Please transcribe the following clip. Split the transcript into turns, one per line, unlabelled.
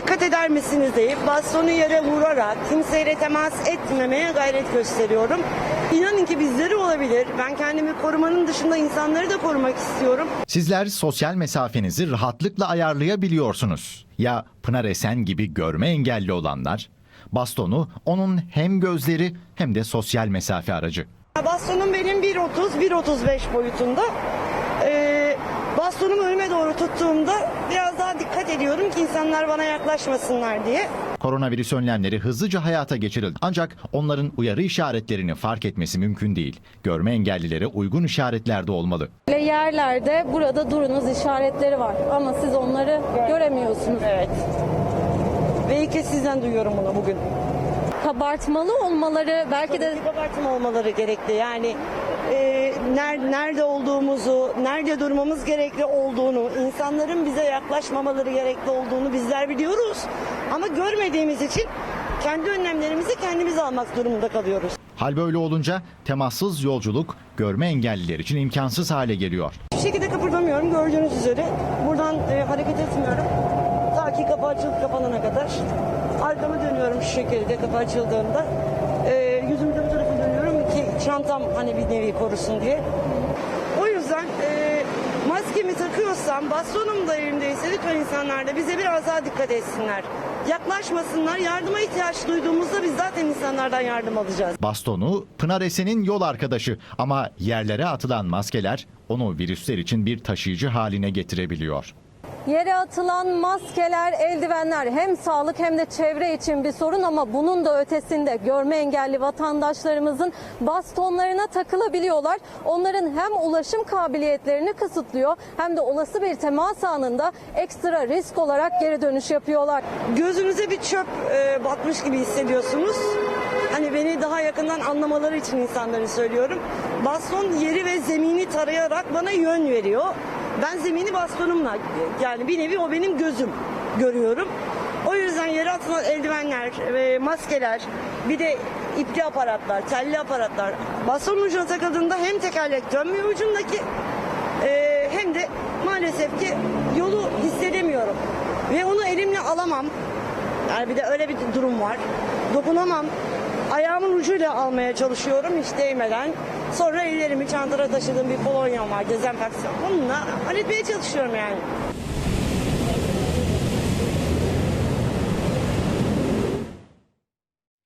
dikkat eder misiniz deyip bastonu yere vurarak kimseyle temas etmemeye gayret gösteriyorum. İnanın ki bizleri olabilir. Ben kendimi korumanın dışında insanları da korumak istiyorum.
Sizler sosyal mesafenizi rahatlıkla ayarlayabiliyorsunuz. Ya Pınar Esen gibi görme engelli olanlar? Bastonu onun hem gözleri hem de sosyal mesafe aracı.
Bastonum benim 1.30-1.35 boyutunda. Ee, bastonumu önüme doğru tuttuğumda biraz ediyorum ki insanlar bana yaklaşmasınlar diye.
Koronavirüs önlemleri hızlıca hayata geçirildi. Ancak onların uyarı işaretlerini fark etmesi mümkün değil. Görme engellilere uygun işaretler de olmalı.
Böyle yerlerde burada durunuz işaretleri var ama siz onları göremiyorsunuz.
Evet. Ve ilk kez sizden duyuyorum bunu bugün.
Kabartmalı olmaları belki de
Bir kabartım olmaları gerekli. Yani e, ner- nerede olduğumuzu, nerede durmamız gerekli olduğunu, insanların bize yaklaşmamaları gerekli olduğunu bizler biliyoruz. Ama görmediğimiz için kendi önlemlerimizi kendimiz almak durumunda kalıyoruz.
Hal böyle olunca temassız yolculuk görme engelliler için imkansız hale geliyor.
Hiçbir şekilde kıpırdamıyorum gördüğünüz üzere. Buradan e, hareket etmiyorum. Ta ki kapı açılıp kapanana kadar. Arkamı dönüyorum şu şekilde kapı açıldığında. E, yüzümü de bu tarafa dönüyorum ki çantam hani bir nevi korusun diye. O yüzden e, maskemi takıyorsam, bastonum da elimdeyse lütfen insanlar da bize biraz daha dikkat etsinler. Yaklaşmasınlar. Yardıma ihtiyaç duyduğumuzda biz zaten insanlardan yardım alacağız.
Bastonu Pınar Esen'in yol arkadaşı ama yerlere atılan maskeler onu virüsler için bir taşıyıcı haline getirebiliyor.
Yere atılan maskeler, eldivenler hem sağlık hem de çevre için bir sorun ama bunun da ötesinde görme engelli vatandaşlarımızın bastonlarına takılabiliyorlar. Onların hem ulaşım kabiliyetlerini kısıtlıyor hem de olası bir temas anında ekstra risk olarak geri dönüş yapıyorlar.
Gözünüze bir çöp e, batmış gibi hissediyorsunuz. Hani beni daha yakından anlamaları için insanları söylüyorum. Baston yeri ve zemini tarayarak bana yön veriyor. Ben zemini bastonumla yani bir nevi o benim gözüm görüyorum. O yüzden yere atılan eldivenler ve maskeler bir de ipli aparatlar, telli aparatlar bastonun ucuna takıldığında hem tekerlek dönmüyor ucundaki e, hem de maalesef ki yolu hissedemiyorum. Ve onu elimle alamam. Yani bir de öyle bir durum var. Dokunamam. Ayağımın ucuyla almaya çalışıyorum hiç değmeden. Sonra ellerimi çantada taşıdığım bir kolonyam var, dezenfeksiyon. Onunla halletmeye çalışıyorum yani.